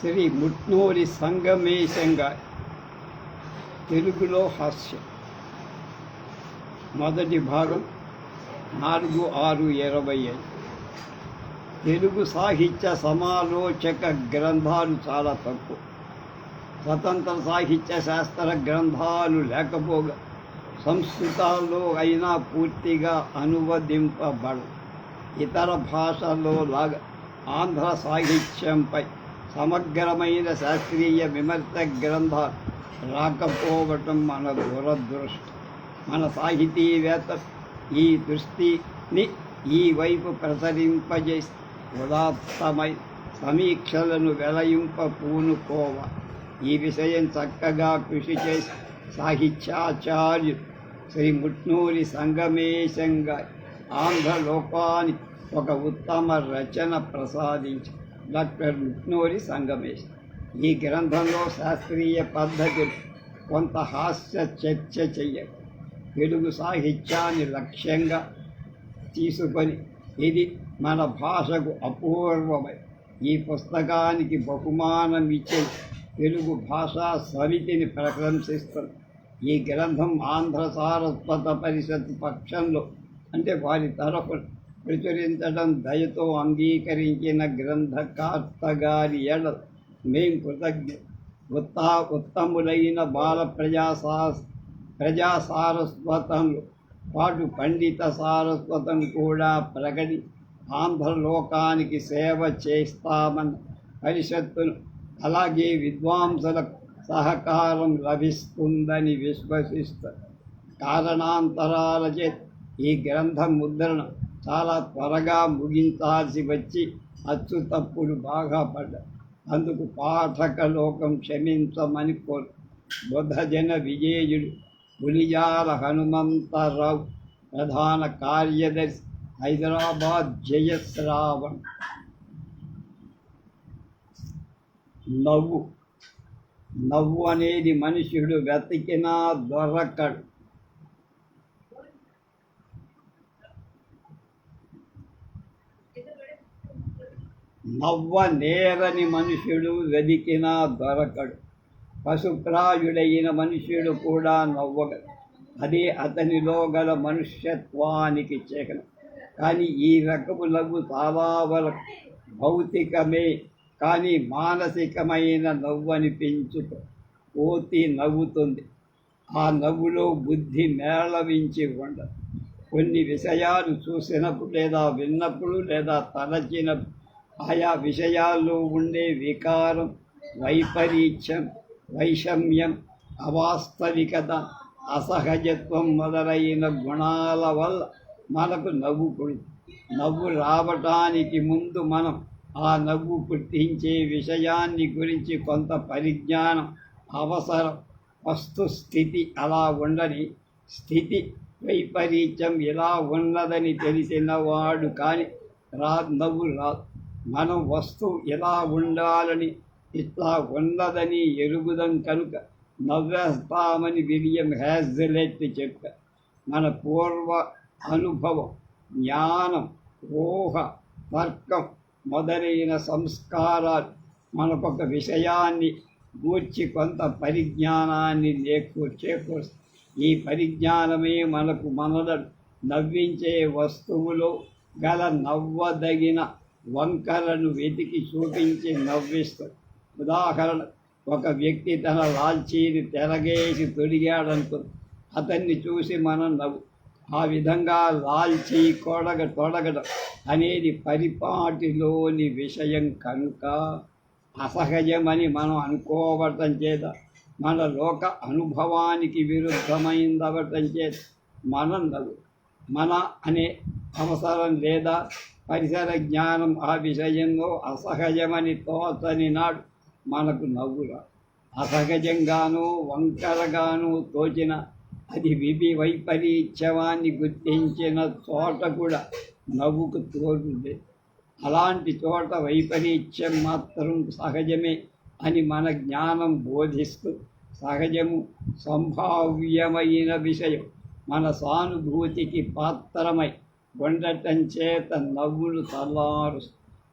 శ్రీ ముట్నూరి సంగమేశంగా తెలుగులో హాస్యం. మొదటి భాగం నాలుగు ఆరు ఇరవై ఐదు. తెలుగు సాహిత్య సమాలోచక గ్రంథాలు చాలా తక్కువ. స్వతంత్ర సాహిత్య శాస్త్ర గ్రంథాలు లేకపోగా సంస్కృతాల్లో అయినా పూర్తిగా అనువదింపబడు ఇతర భాషల్లో లాగా ఆంధ్ర సాహిత్యంపై సమగ్రమైన శాస్త్రీయ విమర్శ గ్రంథాలు రాకపోవటం మన దురదృష్టం. మన సాహితీవేత్త ఈ దృష్టిని ఈ వైపు ప్రసరింపజేసి ఉదాత్తమై సమీక్షలను వెలయింప పూనుకోవ ఈ విషయం చక్కగా కృషి చేసి సాహిత్యాచార్యులు శ్రీ ముట్నూరి సంగమేశంగా ఆంధ్ర లోకానికి ఒక ఉత్తమ రచన ప్రసాదించి డాక్టర్ ముట్నూరి సంగమేష్. ఈ గ్రంథంలో శాస్త్రీయ పద్ధతి కొంత హాస్య చర్చ చెయ్య తెలుగు సాహిత్యాన్ని లక్ష్యంగా తీసుకొని ఇది మన భాషకు అపూర్వమై ఈ పుస్తకానికి బహుమానం ఇచ్చే తెలుగు భాషా సమితిని ప్రశంసిస్తుంది. ఈ గ్రంథం ఆంధ్ర సారస్వత పరిషత్ పక్షంలో అంటే వారి తరఫున ప్రచురించడం దయతో అంగీకరించిన గ్రంథకర్తగారి ఎడ మేం కృతజ్ఞ ఉత్తా ఉత్తములైన బాల ప్రజాసా ప్రజా సారస్వతంలో పాటు పండిత సారస్వతం కూడా ప్రకటి ఆంధ్రలోకానికి సేవ చేస్తామని పరిషత్తును అలాగే విద్వాంసుల సహకారం లభిస్తుందని విశ్వసిస్తారు కారణాంతరాల చేత ఈ గ్రంథం ముద్రణ చాలా త్వరగా ముగించాల్సి వచ్చి అచ్చు తప్పులు బాగా పడ్డాయి అందుకు పాఠక లోకం క్షమించమని కోరు. బుధజన విజేయుడు పులిజాల హనుమంతరావు ప్రధాన కార్యదర్శి హైదరాబాద్ జయశ్రావణ్. నవ్వు. నవ్వు అనేది మనుషుడు వెతికినా దొరకడు. నవ్వ నేరని మనుషుడు వెదికినా దొరకడు. పశుప్రాయుడైన మనుషుడు కూడా నవ్వగడు అది అతనిలో గల మనుష్యత్వానికి చేకనం. కానీ ఈ రకము నవ్వు చాలా వరకు భౌతికమే కానీ మానసికమైన నవ్వు అనిపించుకో కోతి నవ్వుతుంది. ఆ నవ్వులో బుద్ధి మేళవించి ఉండదు. కొన్ని విషయాలు చూసినప్పుడు లేదా విన్నప్పుడు లేదా తలచినప్పుడు ఆయా విషయాల్లో ఉండే వికారం వైపరీత్యం వైషమ్యం అవాస్తవికత అసహజత్వం మొదలైన గుణాల వల్ల మనకు నవ్వు పుడుతుంది నవ్వు రావటానికి ముందు మనం ఆ నవ్వు పుట్టించే విషయాన్ని గురించి కొంత పరిజ్ఞానం అవసరం వస్తుస్థితి అలా ఉండని స్థితి వైపరీత్యం ఇలా ఉన్నదని తెలిసినవాడు కానీ రా నవ్వు రాదు మనం వస్తువు ఇలా ఉండాలని ఇట్లా ఉన్నదని ఎరుగుదం కనుక నవ్వేస్తామని విలియం హ్యాజ్లెట్ చెప్ప. మన పూర్వ అనుభవం జ్ఞానం ఊహ తర్కం మొదలైన సంస్కారాలు మనకొక విషయాన్ని గూర్చి కొంత పరిజ్ఞానాన్ని లేకూ చేకూరుస్తుంది ఈ పరిజ్ఞానమే మనకు మనలను నవ్వించే వస్తువులో గల నవ్వదగిన వంకరను వెతికి చూపించి నవ్విస్తాడు ఉదాహరణ ఒక వ్యక్తి తన లాల్చీని తెరగేసి తొడిగాడనుకో అతన్ని చూసి మనం నవ్వు. ఆ విధంగా లాల్చీ కొడగ తొడగడం అనేది పరిపాటిలోని విషయం కనుక అసహజమని మనం అనుకోవటం చేత మన లోక అనుభవానికి విరుద్ధమైందవటం చేత మనం నవ్వు. మన అనే అవసరం లేదా పరిసర జ్ఞానం ఆ విషయంలో అసహజమని తోచని నాడు మనకు నవ్వురా అసహజంగానూ వంకరగాను తోచిన అది విధి వైపరీత్యవాన్ని గుర్తించిన చోట కూడా నవ్వుకు తోడుంది అలాంటి చోట వైపరీత్యం మాత్రం సహజమే అని మన జ్ఞానం బోధిస్తూ సహజము సంభావ్యమైన విషయం మన సానుభూతికి పాత్రమై ఉండటం చేత నవ్వులు తలారు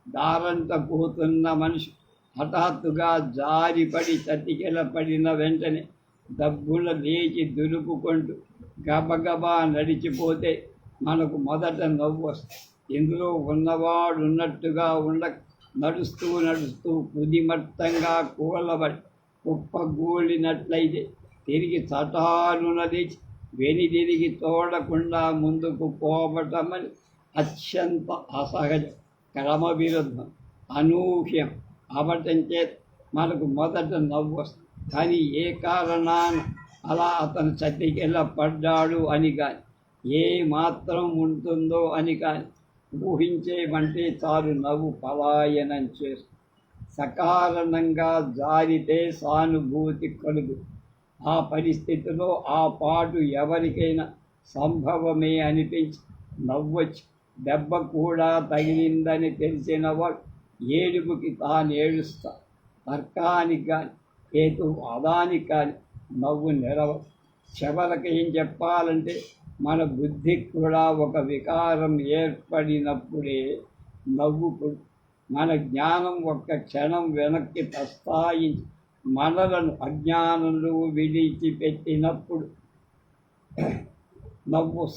దారంత పోతున్న మనిషి హఠాత్తుగా జారిపడి చతికిల పడిన వెంటనే డబ్బుల లేచి దులుపుకుంటూ గబగబా నడిచిపోతే మనకు మొదట నవ్వు వస్తుంది. ఇందులో ఉన్నవాడు ఉన్నట్టుగా ఉండ నడుస్తూ నడుస్తూ కుదిమట్టంగా కూలబడి కుప్పగూలినట్లయితే తిరిగి చటాలున లేచి వెనిదిరిగి తోడకుండా ముందుకు పోవటమని అత్యంత అసహజం క్రమవిరుద్ధం అనూహ్యం. అవటం చేత మనకు మొదట నవ్వు వస్తుంది. కానీ ఏ కారణాన అలా అతను చతికెళ్ళ పడ్డాడు అని కానీ ఏ మాత్రం ఉంటుందో అని కానీ ఊహించేమంటే చాలు నవ్వు పలాయనం చేస్తుంది. సకారణంగా జారితే సానుభూతి కలుగుతుంది. ఆ పరిస్థితిలో ఆ పాటు ఎవరికైనా సంభవమే అనిపించి నవ్వచ్చు దెబ్బ కూడా తగిలిందని తెలిసిన వాడు ఏడుపుకి తాను ఏడుస్తా తర్కానికి కానీ హేతు అదానికి కానీ నవ్వు నిలవ చివరికి ఏం చెప్పాలంటే మన బుద్ధికి కూడా ఒక వికారం ఏర్పడినప్పుడే నవ్వు మన జ్ఞానం ఒక్క క్షణం వెనక్కి ప్రస్తాయించి మనలను అజ్ఞానంలో విడిచిపెట్టినప్పుడు నవ్వు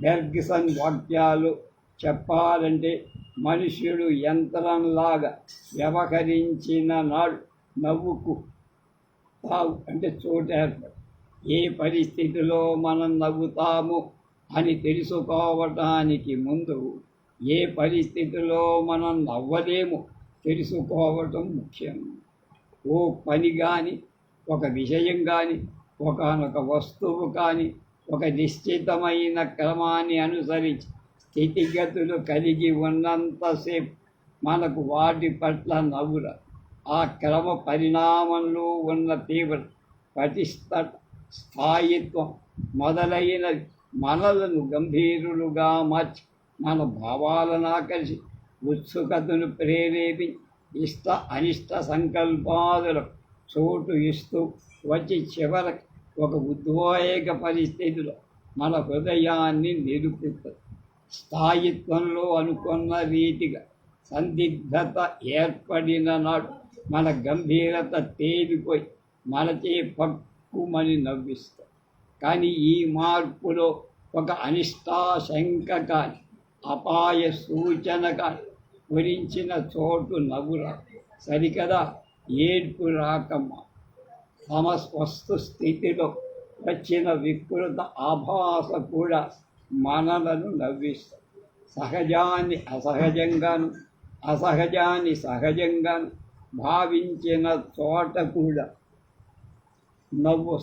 బెర్గ్సన్ వాక్యాలు చెప్పాలంటే మనుష్యుడు యంత్రంలాగా వ్యవహరించిన నాడు నవ్వుకు తావు అంటే చోటు ఏ పరిస్థితిలో మనం నవ్వుతాము అని తెలుసుకోవటానికి ముందు ఏ పరిస్థితిలో మనం నవ్వలేము తెలుసుకోవటం ముఖ్యం. ఓ పని కానీ ఒక విషయం కానీ ఒకనొక వస్తువు కానీ ఒక నిశ్చితమైన క్రమాన్ని అనుసరించి స్థితిగతులు కలిగి ఉన్నంతసేపు మనకు వాటి పట్ల నవ్వుల. ఆ క్రమ పరిణామంలో ఉన్న తీవ్ర పటిష్ట స్థాయిత్వం మొదలైనవి మనలను గంభీరులుగా మార్చి మన భావాలను ఆకర్షి ఉత్సుకతను ప్రేరేపించి ఇష్ట అనిష్ట సంకల్పాదులు చోటు ఇస్తూ వచ్చి చివరికి ఒక ఉద్వేగ పరిస్థితిలో మన హృదయాన్ని నిలుపుతుంది స్థాయిత్వంలో అనుకున్న రీతిగా సందిగ్ధత ఏర్పడిన నాడు మన గంభీరత తేలిపోయి మనచే పక్కుమని నవ్విస్తాం కానీ ఈ మార్పులో ఒక అనిష్టాశంక కానీ అపాయ సూచన కానీ గురించిన చోటు నవ్వురా. సరికదా? ఏడ్పు రాకమ్మ. తమ స్వస్థ స్థితిలో వచ్చిన వికృత ఆభాస కూడా మనలను నవ్విస్తాం. సహజాన్ని అసహజంగాను అసహజాన్ని సహజంగాను భావించిన చోట కూడా నవ్వు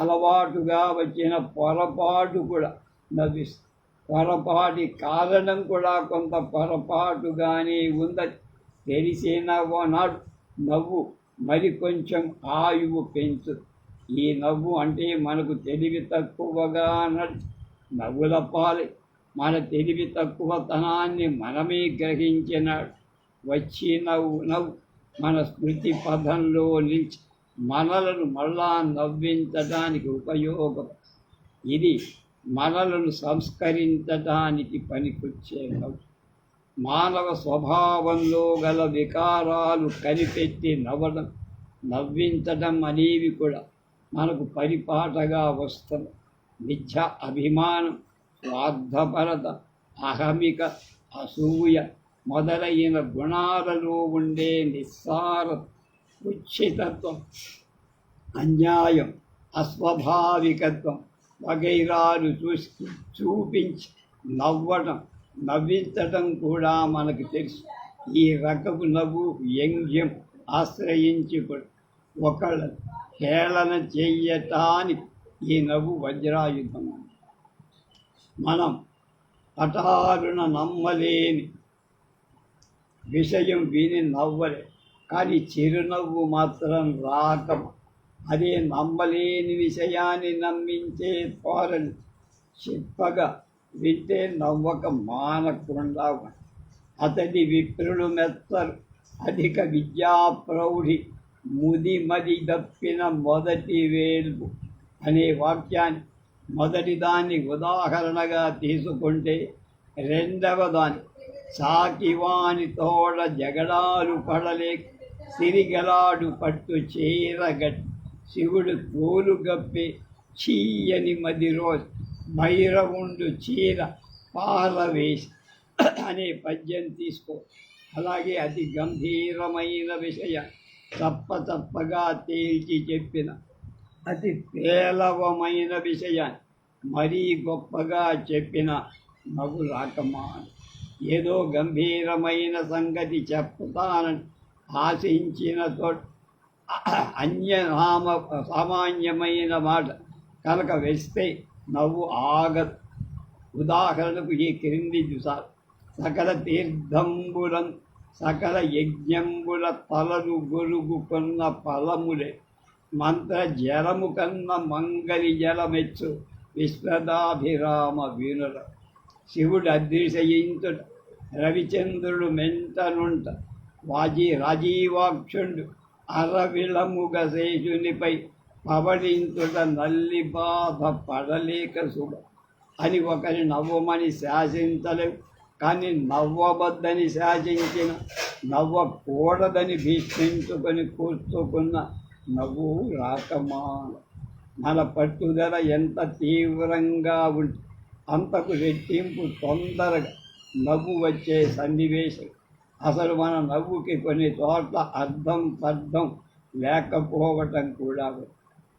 అలవాటుగా వచ్చిన పొరపాటు కూడా నవ్విస్తుంది పొరపాటి కారణం కూడా కొంత పొరపాటుగానే ఉందని తెలిసిన నాడు నవ్వు మరి కొంచెం ఆయువు పెంచు. ఈ నవ్వు అంటే మనకు తెలివి తక్కువగా నడిచి నవ్వుల పాలి. మన తెలివి తక్కువతనాన్ని మనమే గ్రహించినాడు. వచ్చి నవ్వు నవ్వు. మన స్మృతి పదంలో నిలిచి మనలను మళ్ళా నవ్వించడానికి ఉపయోగం. ఇది మనలను సంస్కరించడానికి పనికొచ్చే నవ్వు. మానవ స్వభావంలో గల వికారాలు కనిపెట్టి నవ్వడం నవ్వించడం అనేవి కూడా మనకు పరిపాటగా వస్తుంది మిథ్య అభిమానం స్వార్థపరత అహమిక అసూయ మొదలైన గుణాలలో ఉండే నిస్సార ఉచితత్వం అన్యాయం అస్వాభావికత్వం వగైరాలు చూసి చూపించి నవ్వటం నవ్వించటం కూడా మనకు తెలుసు. ఈ రకపు నవ్వు వ్యంగ్యం ఆశ్రయించి ఒకళ్ళ హేళన చెయ్యటానికి ఈ నవ్వు వజ్రాయుధం. మనం పటారుణ నమ్మలేని విషయం విని నవ్వలే. కానీ చిరునవ్వు మాత్రం రాకము. అదే నమ్మలేని విషయాన్ని నమ్మించే ధోరణి చెప్పగా వింటే నవ్వక మానకుండా అతడి విప్రులు మెత్తరు. అధిక విద్యా ప్రౌఢి ముది మది దప్పిన మొదటి వేల్పు అనే వాక్యాన్ని మొదటి దాన్ని ఉదాహరణగా తీసుకుంటే రెండవ దాని సాకివాని తోడ జగడాలు పడలేక సిరిగలాడు పట్టు చీరగట్టి శివుడు తోలు గప్పి చీయని మది రోజు భైరవుండు చీర పాలవేసి అనే పద్యం తీసుకో. అలాగే అతి గంభీరమైన విషయం తప్ప తప్పగా తేల్చి చెప్పిన అతి పేలవమైన విషయాన్ని మరీ గొప్పగా చెప్పిన నవ్వు రాకమాను ఏదో గంభీరమైన సంగతి చెప్తానని ఆశించిన తోటి అన్యనామ సామాన్యమైన మాట. కనుక వేస్తే నవ్వు ఆగదు. ఉదాహరణకు ఈ క్రింది చూసారు సకల తీర్థంబులం సకల యజ్ఞంబుల తలలు గొరుగుకున్న ఫలములే. మంత్ర జలము కన్న మంగళి జలమెచ్చు విశ్వదాభిరామ వీణుల. శివుడు అదృశయించుడు రవిచంద్రుడు మెంటనుంట. వాజీ రాజీవాక్షుండు అరవిళముగ శేషునిపై పవడించుట నల్లి బాధ పడలేక శుభ అని ఒకరి నవ్వమని శాసించలేవు కానీ నవ్వబద్దని శాసించిన నవ్వకూడదని భీష్మించుకొని కూర్చుకున్న నవ్వు రాకమాన మన పట్టుదల ఎంత తీవ్రంగా ఉంటే అంతకు రెట్టింపు తొందరగా నవ్వు వచ్చే సన్నివేశం. అసలు మన నవ్వుకి కొన్ని చోట్ల అర్థం పర్థం లేకపోవటం కూడా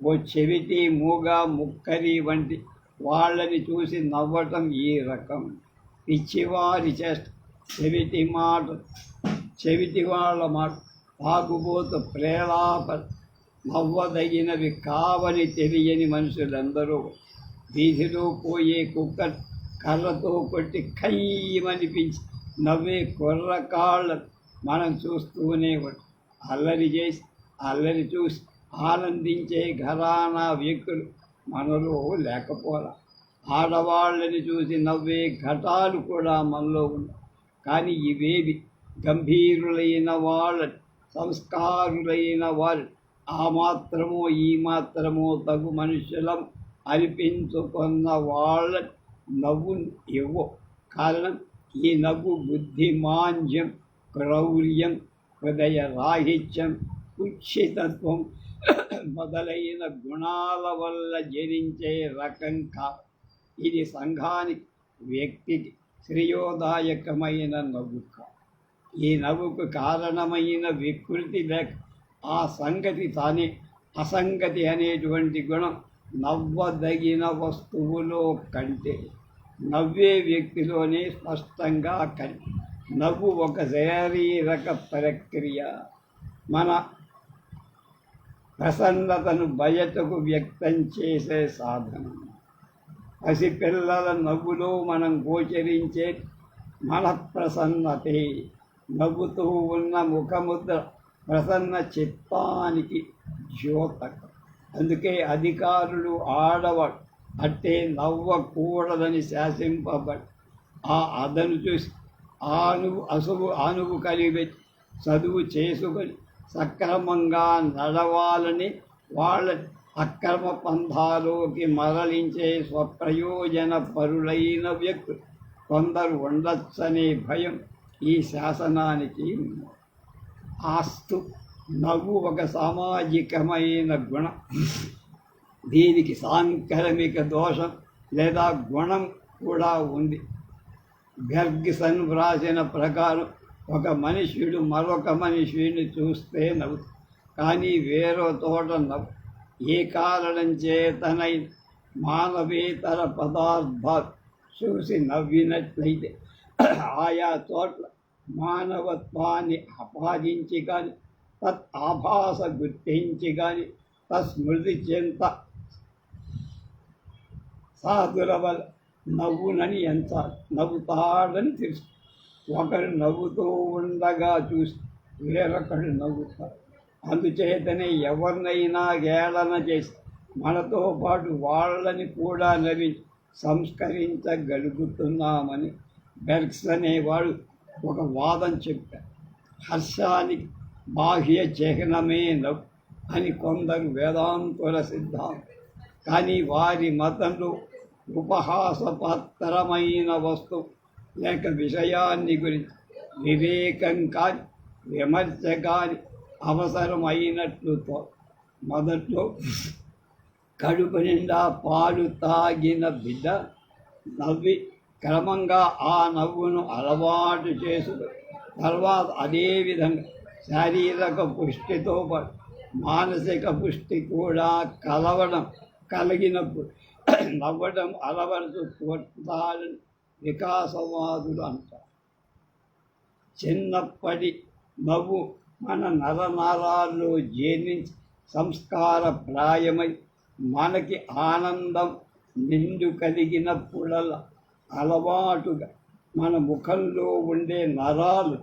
ఓ చెవిటి మూగ ముక్కరి వంటి వాళ్ళని చూసి నవ్వటం ఈ రకం. పిచ్చివారి చేష్ట. చెవిటి మాట చెవిటి వాళ్ళ మాట తాగుబోతు ప్రేలాప నవ్వదగినవి కావని తెలియని మనుషులందరూ వీధిలో పోయే కుక్క కర్రతో కొట్టి కయ్యమనిపించి నవ్వే కుర్రకాళ్ళ మనం చూస్తూనే ఉంటాం అల్లరి చేసి అల్లరి చూసి ఆనందించే ఘరానా వ్యక్తులు మనలో లేకపోరా. ఆడవాళ్ళని చూసి నవ్వే ఘటాలు కూడా మనలో ఉన్నాయి కానీ ఇవేవి గంభీరులైన వాళ్ళ సంస్కారులైన వారు ఆ మాత్రమో ఈ మాత్రమో తగు మనుషులం అనిపించుకున్న వాళ్ళ నవ్వు ఇవ్వ. కారణం ఈ నవ్వు బుద్ధిమాంజ్యం క్రౌర్యం హృదయ రాహిత్యం కుక్షితత్వం మొదలైన గుణాల వల్ల జరించే రకం కాదు ఇది సంఘానికి వ్యక్తికి శ్రేయోదాయకమైన నవ్వు కాదు ఈ నవ్వుకు కారణమైన వికృతి లేక ఆ సంగతి తానే అసంగతి అనేటువంటి గుణం నవ్వదగిన వస్తువులో కంటే నవ్వే వ్యక్తిలోనే స్పష్టంగా కని నవ్వు ఒక శారీరక ప్రక్రియ. మన ప్రసన్నతను బయటకు వ్యక్తం చేసే సాధనం. పసిపిల్లల నవ్వులో మనం గోచరించే మన ప్రసన్నతే. నవ్వుతూ ఉన్న ముఖముద్ర ప్రసన్న చిత్తానికి జ్యోతకం. అందుకే అధికారులు ఆడవాళ్ళు అట్టే నవ్వకూడదని శాసింపబడి ఆ అదను చూసి ఆనుగు అసుగు ఆనుగు కలిగి చదువు చేసుకొని సక్రమంగా నడవాలని వాళ్ళ అక్రమ పంథాలోకి మరలించే స్వప్రయోజన పరులైన వ్యక్తులు కొందరు ఉండొచ్చనే భయం ఈ శాసనానికి ఆస్తు నవ్వు ఒక సామాజికమైన గుణం. దీనికి సాంక్రమిక దోషం లేదా గుణం కూడా ఉంది. గర్గిసన్ వ్రాసిన ప్రకారం ఒక మనుష్యుడు మరొక మనిషిని చూస్తే నవ్వు కానీ వేరో తోట నవ్వు. ఏ కారణం చేతనై మానవేతర పదార్థాలు చూసి నవ్వినట్లయితే ఆయా చోట్ల మానవత్వాన్ని ఆపాదించి కానీ తత్ ఆభాస గుర్తించి కానీ తస్మృతి చెంత సాధుల వల్ల నవ్వునని ఎంత నవ్వుతాడని తెలుసు. ఒకరు నవ్వుతూ ఉండగా చూసి వేరొకరు నవ్వుతారు అందుచేతనే ఎవరినైనా గేళన చేసి మనతో పాటు వాళ్ళని కూడా నవ్వి సంస్కరించగలుగుతున్నామని బెర్క్స్ అనేవాడు ఒక వాదం చెప్పారు హర్షానికి బాహ్య చిహ్నమే నవ్వు అని కొందరు వేదాంతుల సిద్ధాంతం. కానీ వారి మతంలో ఉపహాసపాత్రమైన వస్తువు లేక విషయాన్ని గురించి వివేకం కాని విమర్శ కాని అవసరమైనట్లు మొదట్లో కడుపు నిండా పాలు తాగిన బిడ్డ నవ్వి క్రమంగా ఆ నవ్వును అలవాటు చేసుకు తర్వాత అదేవిధంగా శారీరక పుష్టితో పాటు మానసిక పుష్టి కూడా కలవడం కలిగినప్పుడు నవ్వడం అలవరుతూ కొట్టాలని వికాసవాదులు అంటారు చిన్నప్పటి నవ్వు మన నరనారాల్లో జీర్ణించి సంస్కార ప్రాయమై మనకి ఆనందం నిండు కలిగినప్పుడల్లా అలవాటుగా మన ముఖంలో ఉండే నరాలు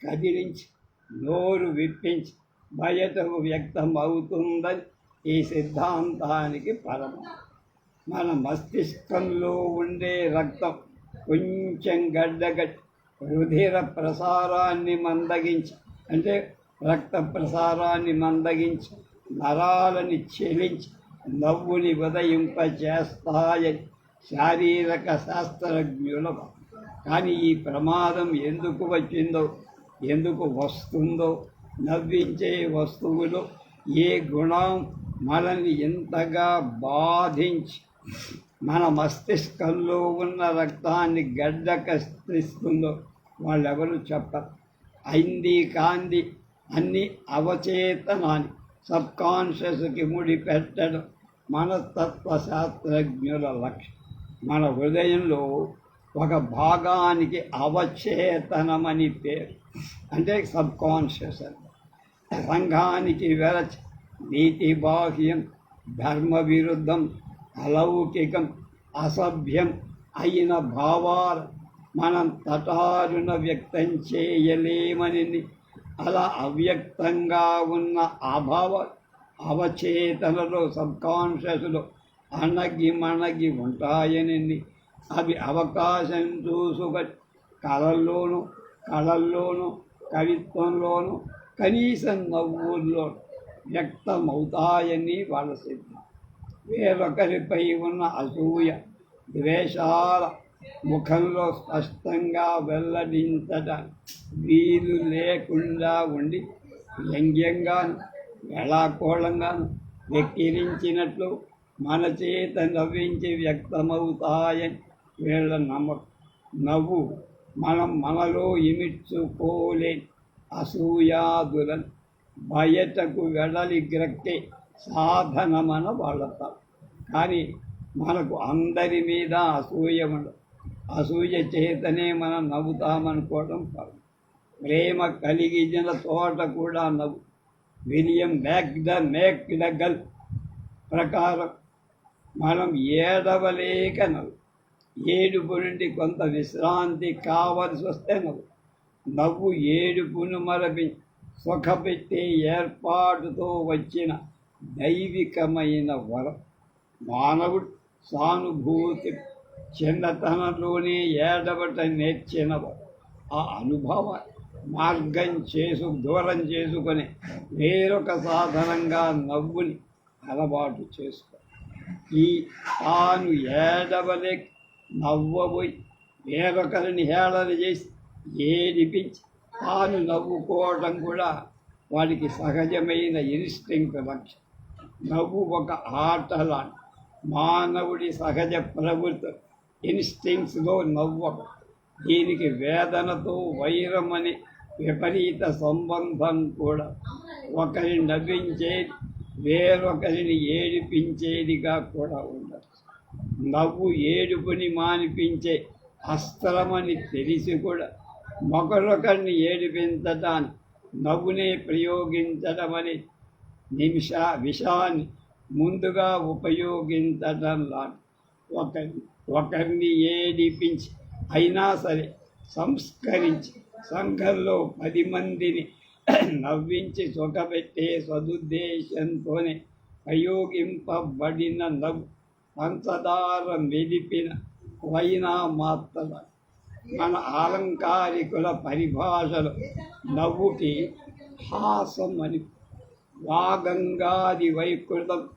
కదిలించి నోరు విప్పించి బయటకు వ్యక్తం అవుతుందని ఈ సిద్ధాంతానికి పరమ మన మస్తిష్కంలో ఉండే రక్తం కొంచెం గడ్డగట్టి రుధిర ప్రసారాన్ని మందగించి అంటే రక్త ప్రసారాన్ని మందగించి నరాలని చెలించి నవ్వుని ఉదయింపచేస్తాయని శారీరక శాస్త్రజ్ఞుల కానీ ఈ ప్రమాదం ఎందుకు వచ్చిందో ఎందుకు వస్తుందో నవ్వించే వస్తువులు ఏ గుణం మనల్ని ఎంతగా బాధించి మన మస్తిష్కంలో ఉన్న రక్తాన్ని గడ్డకస్తిస్తుందో వాళ్ళెవరు చెప్పరు. అయింది కాంది అన్ని అవచేతనాన్ని సబ్ కాన్షియస్కి ముడి పెట్టడం మనస్తత్వ శాస్త్రజ్ఞుల లక్ష్యం. మన హృదయంలో ఒక భాగానికి అవచేతనమని పేరు. అంటే సబ్ కాన్షియస్ అంటే సంఘానికి వెరచి నీతి బాహ్యం ధర్మ విరుద్ధం అలౌకికం అసభ్యం అయిన భావాలు మనం తటారున వ్యక్తం చేయలేమని అలా అవ్యక్తంగా ఉన్న అభావ అవచేతనలో సబ్కాన్షియస్లో అణగి మణగి ఉంటాయని అవి అవకాశం చూసుకొని కళల్లోనూ కళల్లోనూ కవిత్వంలోనూ కనీసం నవ్వుల్లోనూ వ్యక్తమవుతాయని వాళ్ళ సిద్ధం వేరొకరిపై ఉన్న అసూయ ద్వేషాల ముఖంలో స్పష్టంగా వెల్లడించట వీలు లేకుండా ఉండి వ్యంగ్యంగాను వేళాకోళంగాను వెక్కిరించినట్లు మన చేత నవ్వించి వ్యక్తమవుతాయని వీళ్ళ నమ్మకం నవ్వు మనం మనలో ఇమిడ్చుకోలేని అసూయాదులను బయటకు వెడలిగ్రక్కే సాధనమన వాళ్ళతాం. కానీ మనకు అందరి మీద అసూయ ఉండదు అసూయ చేతనే మనం నవ్వుతామనుకోవడం కాదు. ప్రేమ కలిగిన తోట కూడా నవ్వు. విలియం మ్యాక్డ మేక్డగల్ ప్రకారం మనం ఏడవలేక నవ్వు. ఏడుపు నుండి కొంత విశ్రాంతి కావలసి వస్తే నవ్వు. నవ్వు ఏడుపును మరపి సుఖపెట్టే ఏర్పాటుతో వచ్చిన దైవికమైన వరం మానవుడు సానుభూతి చిన్నతనంలోనే ఏడబట నేర్చిన ఆ అనుభవ మార్గం చేసు దూరం చేసుకొని వేరొక సాధనంగా నవ్వుని అలవాటు చేసుకో. ఈ తాను ఏడవలే నవ్వబోయి వేరొకరిని హేళన చేసి ఏడిపించి తాను నవ్వుకోవడం కూడా వాడికి సహజమైన ఇన్స్టింక్ట్ లక్ష్యం నవ్వు ఒక ఆటలాంటి మానవుడి సహజ ప్రవృత్తి. ఇన్స్టింక్ట్స్లో నవ్వక దీనికి వేదనతో వైరమని విపరీత సంబంధం కూడా. ఒకరిని నవ్వించేది వేరొకరిని ఏడిపించేదిగా కూడా ఉండదు. నవ్వు ఏడుపుని మానిపించే అస్త్రమని తెలిసి కూడా మరొకరిని ఏడిపించటాన్ని నవ్వునే ప్రయోగించడమని నిమిష విషాన్ని ముందుగా ఉపయోగించటం లాంటి ఒక ఒకరిని ఏడిపించి అయినా సరే సంస్కరించి సంఘంలో పది మందిని నవ్వించి సుఖపెట్టే సదుద్దేశంతోనే ప్రయోగింపబడిన నవ్వు పంచదార మెదిపిన వైనా మాత్ర మన అలంకారికుల పరిభాషలు నవ్వుకి హాసం అని వాగంగాది వైకృతం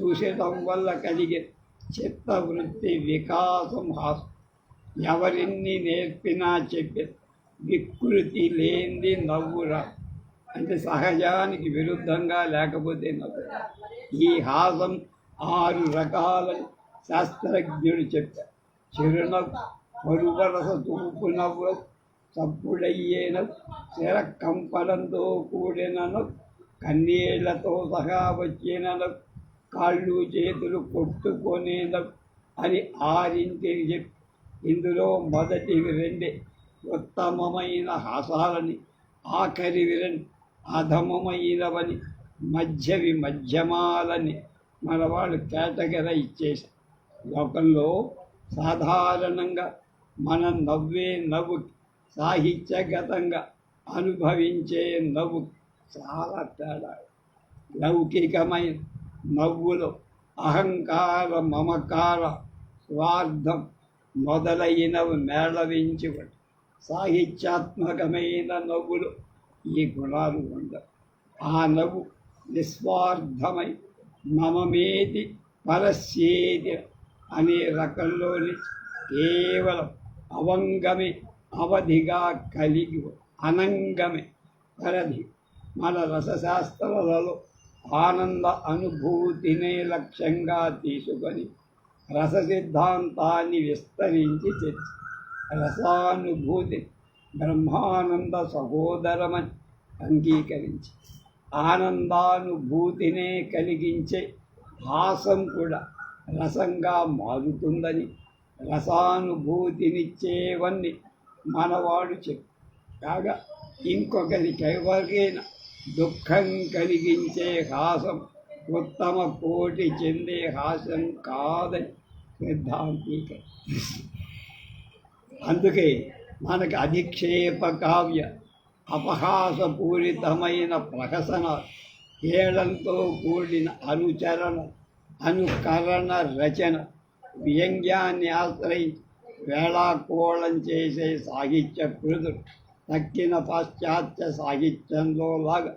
చూసేటం వల్ల కలిగే చిత్తవృత్తి వికాసం హాసం. ఎవరిన్ని నేర్పినా చెప్పే వికృతి లేనిది నవ్వురా. అంటే సహజానికి విరుద్ధంగా లేకపోతే నవ్వు. ఈ హాసం ఆరు రకాలని శాస్త్రజ్ఞుడు చెప్పారు. చిరునవ్వు పరువరస తూపు నవ్వు శిర కంపనంతో కూడినను కన్నీళ్ళతో సహా వచ్చినను కాళ్ళు చేతులు కొట్టుకొనేన అని ఆరింటిని చెప్పి ఇందులో మొదటివి రెండే ఉత్తమమైన హాసాలని ఆఖరివి రెండు అధమమైనవని మధ్యవి మధ్యమాలని మన వాళ్ళు కేటగిరైజ్ చేశారు. లోకంలో సాధారణంగా మనం నవ్వే నవ్వు సాహిత్యగతంగా అనుభవించే నవ్వు చాలా తేడా. లౌకికమైన నవ్వులో అహంకార మమకార స్వార్థం మొదలైనవి మేళవించి సాహిత్యాత్మకమైన నవ్వులు ఈ గుణాలు ఉండవు. ఆ నవ్వు నిస్వార్థమై మమమేది పరస్యేది అనే రకంలోని కేవలం అవంగమే అవధిగా కలిగి అనంగమే పరధి మన రసశాస్త్రాలలో ఆనంద అనుభూతినే లక్ష్యంగా తీసుకొని రస సిద్ధాంతాన్ని విస్తరించి చర్చ రసానుభూతి బ్రహ్మానంద సహోదరమని అంగీకరించి ఆనందానుభూతినే కలిగించే హాసం కూడా రసంగా మారుతుందని రసానుభూతినిచ్చేవన్నీ మనవాడు చెప్పు. కాగా ఇంకొకరికి ఎవరికైనా దుఃఖం కలిగించే హాసం ఉత్తమ కోటి చెందే హాసం కాదని సిద్ధాంతిక అందుకే మనకు అధిక్షేప కావ్య అపహాసపూరితమైన ప్రహసన ఏడంతో కూడిన అనుచరణ అనుకరణ రచన వ్యంగ్యాన్ని ఆశ్రయించి వేళాకోళం చేసే సాహిత్య కృతులు తక్కిన పాశ్చాత్య సాహిత్యంలో లాగా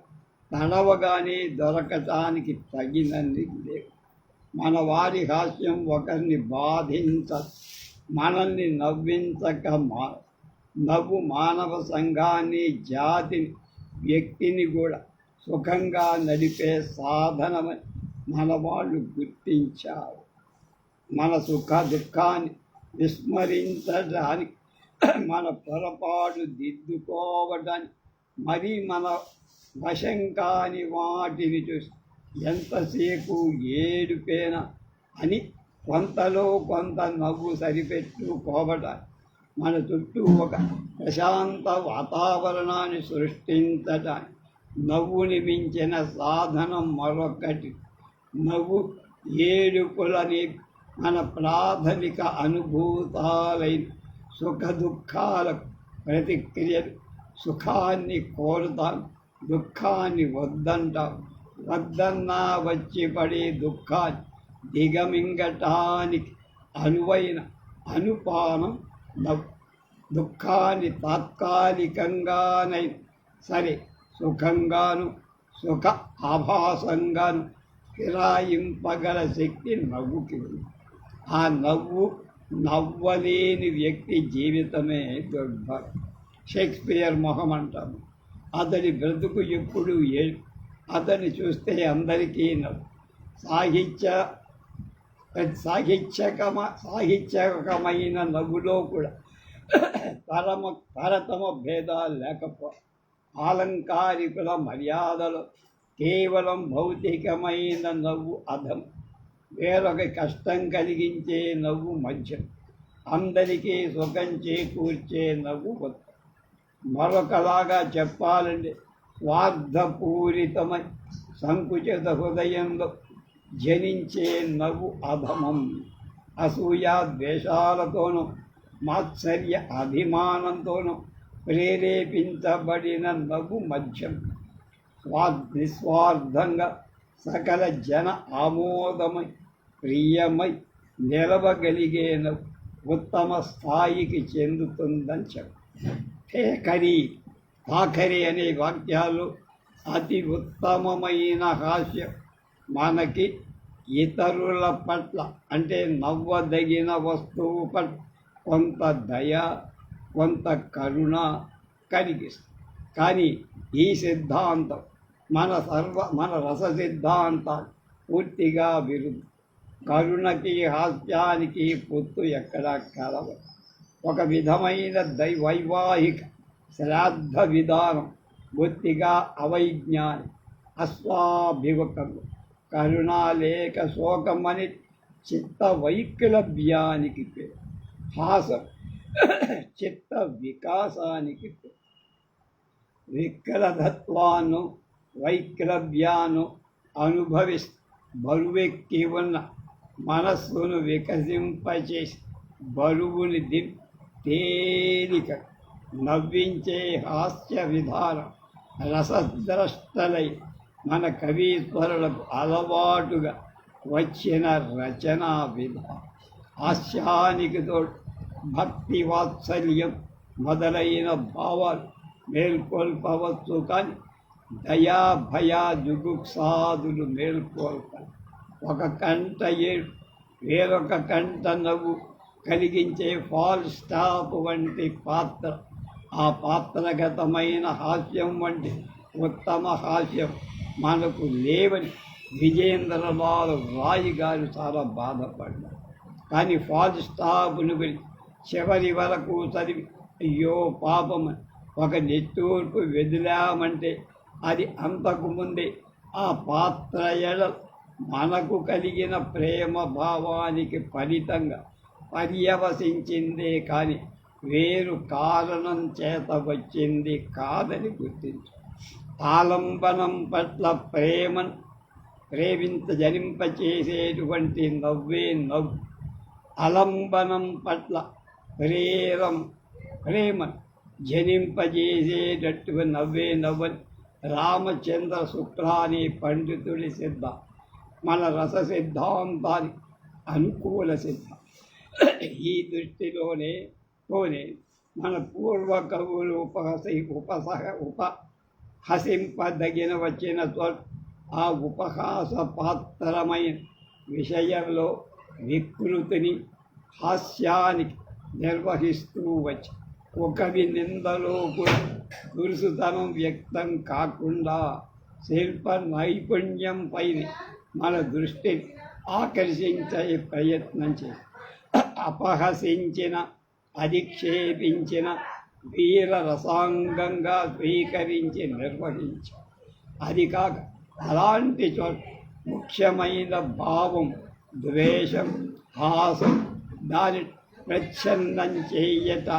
తడవగానే దొరకటానికి తగినన్ని లేవు. మన వారి హాస్యం ఒకరిని బాధించ మనల్ని నవ్వించక మా నవ్వు మానవ సంఘాన్ని జాతిని వ్యక్తిని కూడా సుఖంగా నడిపే సాధనమని మన వాళ్ళు గుర్తించారు. మన సుఖ దుఃఖాన్ని విస్మరించడానికి మన పొరపాటు దిద్దుకోవడానికి మరీ మన వశం కాని వాటిని చూసి ఎంతసేపు ఏడుపేన అని కొంతలో కొంత నవ్వు సరిపెట్టుకోవడానికి మన చుట్టూ ఒక ప్రశాంత వాతావరణాన్ని సృష్టించడానికి నవ్వుని మించిన సాధనం మరొకటి. నవ్వు ఏడుపులని మన ప్రాథమిక అనుభూతాలైన సుఖ దుఃఖాల ప్రతిక్రియలు సుఖాన్ని కోరుతాం దుఃఖాన్ని వద్దంటాం. వద్దన్నా వచ్చి పడే దుఃఖాన్ని దిగమింగటానికి అనువైన అనుపానం నవ్వు దుఃఖాన్ని తాత్కాలికంగానై సరే సుఖంగాను సుఖ ఆభాసంగాను ఫిరాయింపగల శక్తి నవ్వుకి ఉంది. ఆ నవ్వు నవ్వలేని వ్యక్తి జీవితమే దుర్భరం షేక్స్పియర్ మొహం అంటాము. అతడి బ్రతుకు ఎప్పుడు ఏ అతన్ని చూస్తే అందరికీ నవ్వు. సాహిత్య సాహిత్యకమ సాహిత్యకమైన నవ్వులో కూడా తరమ తరతమ భేదాలు లేకపో ఆలంకారికుల మర్యాదలు కేవలం భౌతికమైన నవ్వు అధం. వేరొక కష్టం కలిగించే నవ్వు మధ్యం అందరికీ సుఖం చేకూర్చే నవ్వు మరొకలాగా చెప్పాలంటే స్వార్థపూరితమై సంకుచిత హృదయంలో జనించే నవ్వు అధమం అసూయ ద్వేషాలతోనూ మాత్సర్య అభిమానంతోనూ ప్రేరేపించబడిన నవ్వు మధ్యం. స్వా నిస్వార్థంగా సకల జన ఆమోదమై ప్రియమై నిలవగలిగే ఉత్తమ స్థాయికి చెందుతుందని చెప్పు. హేకరి ఆఖరి అనే వాక్యాలు అతి ఉత్తమమైన హాస్యం. మనకి ఇతరుల పట్ల అంటే నవ్వదగిన వస్తువు పట్ల కొంత దయ కొంత కరుణ కలిగిస్తుంది. కానీ ఈ సిద్ధాంతం మన సర్వ మన రస సిద్ధాంతాలు పూర్తిగా విరుద్ధం. కరుణకి హాస్యానికి పొత్తు ఎక్కడా కలవు. ఒక విధమైన దై వైవాహిక శ్రాద్ధ విధానం బొత్తిగా అవైజ్ఞాని అస్వాభివకము కరుణాలేక శోకమని చిత్త వైక్లభ్యానికి పేరు. హాసం చిత్త వికాసానికి పేరు. వికలధత్వాన్ని వైక్లభ్యాను అనుభవిస్తూ బరువెక్కి ఉన్న మనస్సును వికసింపచేసి బరువుని దిం తేలిక నవ్వించే హాస్య విధానం రసద్రష్టలై మన కవీశ్వరులకు అలవాటుగా వచ్చిన రచనా విధానం. హాస్యానికి తోడు భక్తి వాత్సల్యం మొదలైన భావాలు మేల్కొల్పవచ్చు కానీ దయా భయా జుగుప్సాదులు మేల్కొల్పాలి ఒక కంట ఏడు వేరొక కంట నవ్వు కలిగించే ఫాల్ స్టాప్ వంటి పాత్ర. ఆ పాత్రగతమైన హాస్యం వంటి ఉత్తమ హాస్యం మనకు లేవని విజేంద్రలాల్ రాయి గారు చాలా బాధపడ్డారు. కానీ ఫాల్ స్టాప్ను చివరి వరకు చదివి అయ్యో పాపం ఒక నెట్టూర్పు వెదిలామంటే అది అంతకుముందే ఆ పాత్ర ఎడ మనకు కలిగిన ప్రేమ భావానికి ఫలితంగా పర్యవసించిందే కానీ వేరు కారణం చేత వచ్చింది కాదని గుర్తించు. ఆలంబనం పట్ల ప్రేమ ప్రేమించ జనింపచేసేటువంటి నవ్వే నవ్వు. అలంబనం పట్ల ప్రేరం ప్రేమ జనింపజేసేటట్టుగా నవ్వే నవ్వని రామచంద్ర శుక్లాని పండితుడి సిద్ధ మన రస సిద్ధాంతాన్ని అనుకూల సిద్ధం. ఈ దృష్టిలోనే తోనే మన పూర్వ కవులు ఉపహసి ఉపసహ ఉప హసింపదగిన వచ్చిన ఆ ఉపహాస పాత్రమైన విషయంలో వికృతిని హాస్యానికి నిర్వహిస్తూ వచ్చి ఒకవి నిందలో దురుసుతనం వ్యక్తం కాకుండా శిల్ప నైపుణ్యం పైన మన దృష్టిని ఆకర్షించే ప్రయత్నం చేసి అపహసించిన అధిక్షేపించిన వీర రసాంగంగా స్వీకరించి నిర్వహించి. అది కాక అలాంటి చోట ముఖ్యమైన భావం ద్వేషం హాసం దాని ప్రచ్ఛన్నం చేయట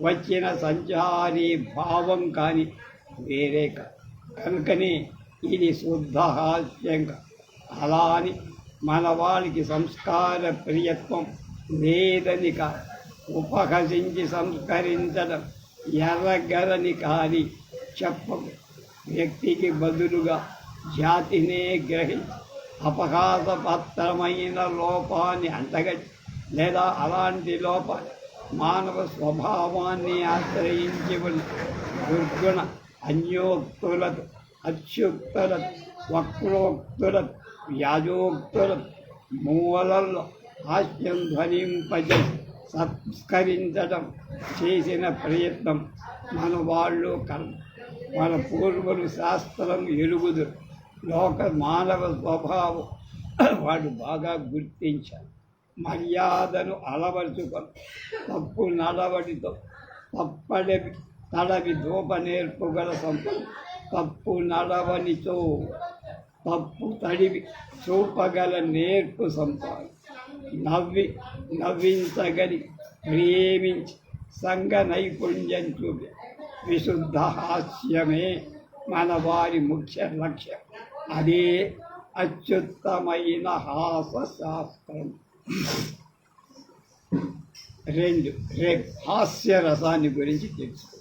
వచ్చిన సంచారీ భావం కానీ వేరే కాదు. కనుకనే ఇది శుద్ధ హాస్యంగా అలా అని మన సంస్కార ప్రియత్వం లేదని కా ఉపహసించి సంస్కరించడం ఎర్రగరని కానీ చెప్పదు వ్యక్తికి బదులుగా జాతినే గ్రహించి అపఘాతపత్రమైన లోపాన్ని అంటగట్టి లేదా అలాంటి లోపాన్ని మానవ స్వభావాన్ని ఆశ్రయించి దుర్గుణ అన్యోక్తులతో అత్యుక్తులతో వక్రోక్తులతో యాజోక్తుల మూలల్లో హాస్యం ధ్వనింపజేసి సంస్కరించడం చేసిన ప్రయత్నం మన వాళ్ళు కర్మ. మన పూర్వులు శాస్త్రం ఎరుగుదు లోక మానవ స్వభావం వాడు బాగా గుర్తించారు మర్యాదను అలవరుచుకొని తప్పు నడవడితో తప్పడి తడవి దూప నేర్పుగల సంపద తప్పు నడవనితో తప్పు తడివి చూపగల నేర్పు సంపాదన. నవ్వి నవ్వించగలి ప్రేమించి సంఘ నైపుణ్యం చూపి. విశుద్ధ హాస్యమే మన వారి ముఖ్య లక్ష్యం. అదే అత్యుత్తమైన హాసశాస్త్రం రెండు హాస్య రసాన్ని గురించి తెలుసు